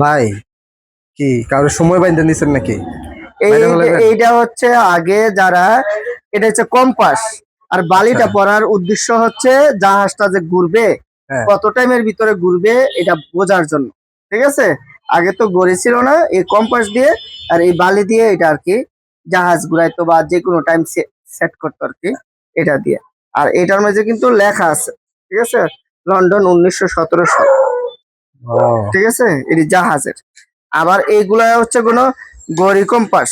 ভাই কি কারও সময় বাইন্ধে নিছেন নাকি। এইটা হচ্ছে আগে যারা এটা হচ্ছে কম্পাস। আর বালিটা আচ্ছা। পড়ার উদ্দেশ্য হচ্ছে জাহাজটা যে ঘুরবে হ্যাঁ। কত টাইমের ভিতরে ঘুরবে এটা বোঝার জন্য। ঠিক আছে? আগে তো গড়ি ছিল না এই কম্পাস দিয়ে আর এই বালি দিয়ে এটা আর কি জাহাজ ঘুরাইতো বা যে কোনো টাইম সেট করতো আর কি এটা দিয়ে। আর এটার মাঝে কিন্তু লেখা আছে। ঠিক আছে? লন্ডন উনিশশো সতেরো সাল। ঠিক আছে? এটি জাহাজের। আবার এইগুলা হচ্ছে কোনো গড়ি কম্পাস।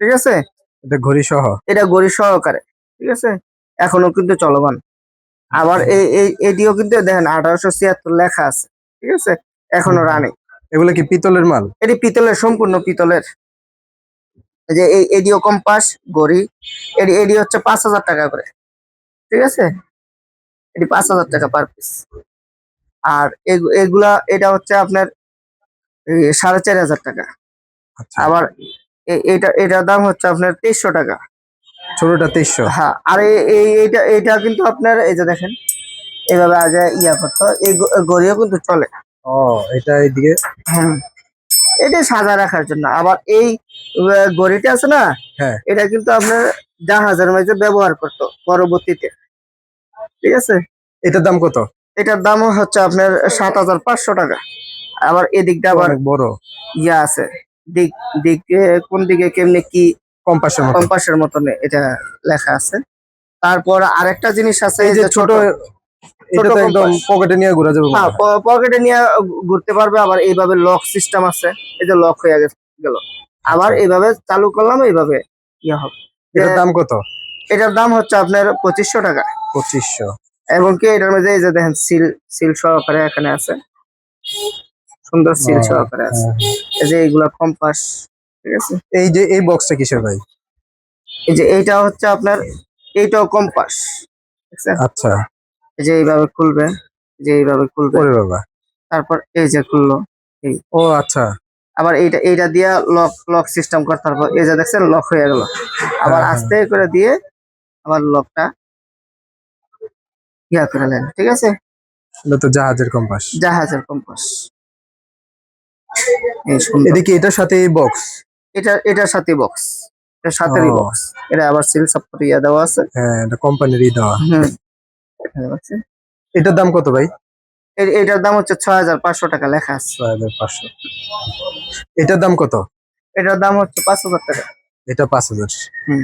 ঠিক আছে? এটা ঘড়ি সহ। এটা গড়ি সহকারে। ঠিক আছে? এখনও কিন্তু চলমান। আবার এই এই এটিও কিন্তু দেখেন আঠারোশো ছিয়াত্তর লেখা আছে। ঠিক আছে? এখনও। রানিং এগুলো কি পিতলের মাল? এটি পিতলের সম্পূর্ণ পিতলের। এই যে এই এডিও কম্পাস গড়ি। এডি এডি হচ্ছে পাঁচ হাজার টাকা করে। ঠিক আছে? এটি পাঁচ হাজার টাকা পার পিস আর এগু- এগুলা এটা হচ্ছে আপনার সাড়ে চার হাজার টাকা। আচ্ছা। আবার এটা এটার দাম হচ্ছে আপনার তেইশশো টাকা। ছোটটা তেইশশো। হ্যাঁ আর এই- এই এইটা এইটা কিন্তু আপনার এই যে দেখেন এইভাবে আগে ইয়া করতো এই গড়িও কিন্তু চলে। ও এটা এইদিকে? হুম এটা সাজা রাখার জন্য। আবার এই গড়িটা আছে না হ্যাঁ। এটা কিন্তু আপনার জাহাজের মাঝে ব্যবহার করতো পরবর্তীতে। ঠিক আছে? এটার দাম কত? এটার দামও হচ্ছে আপনার সাত হাজার পাঁচশো টাকা। আবার এদিকটা আবার বড়। ইয়া আছে। দিক দিক কোন দিকে কেমনে কি কম্পাসের কম্পাসের মতন এটা লেখা আছে। তারপর আরেকটা জিনিস আছে এই যে ছোট এটা একদম। পকেটে নিয়ে ঘোরা যাবে হ্যাঁ পকেটে নিয়ে ঘুরতে পারবে আবার এইভাবে লক সিস্টেম আছে। এই যে লক হয়ে গেছে গেল। আবার এইভাবে চালু করলাম এইভাবে ইয়ে হবে। এটার দাম কত? এটার দাম হচ্ছে আপনার পঁচিশশো টাকা। পঁচিশশো। এবং কি এটার মধ্যে এই যে দেখেন সিল সিল সহকারে এখানে আছে। সুন্দর সিল সহকারে আছে। হ্যাঁ। এই যে এইগুলা কম্পাস ঠিক আছে? এই যে এই বক্সটা কিসের ভাই? এই যে এইটা হচ্ছে আপনার এইটাও কম্পাস আচ্ছা। এই যে এইভাবে খুলবে এই যে এইভাবে খুলবে। ওরে বাবা। তারপর এই যে খুললো এই। ও আচ্ছা। আবার এইটা এইটা দিয়ে লক লক সিস্টেম করে তারপর এই যে দেখছেন লক হয়ে গেল। আবার হ্যাঁ, আস্তে করে দিয়ে আবার লকটা ইয়া করে নেন ঠিক আছে? এটা তো জাহাজের কম্পাস জাহাজের কম্পাস সুন্দর। এদিকে এটার সাথে বক্স এটা এটার সাথে বক্স এটার সাথেই ও। বক্স এটা আবার সিল সাপোর্ট ইয়া দেওয়া আছে। হ্যাঁ এটা কোম্পানিরই দেওয়া। এটার দাম কত ভাই? এটার দাম হচ্ছে ছয় হাজার পাঁচশো টাকা লেখা আছে। ছয় হাজার পাঁচশো। এটার দাম কত? এটার দাম হচ্ছে পাঁচ হাজার টাকা। এটা পাঁচ হাজার। হুম।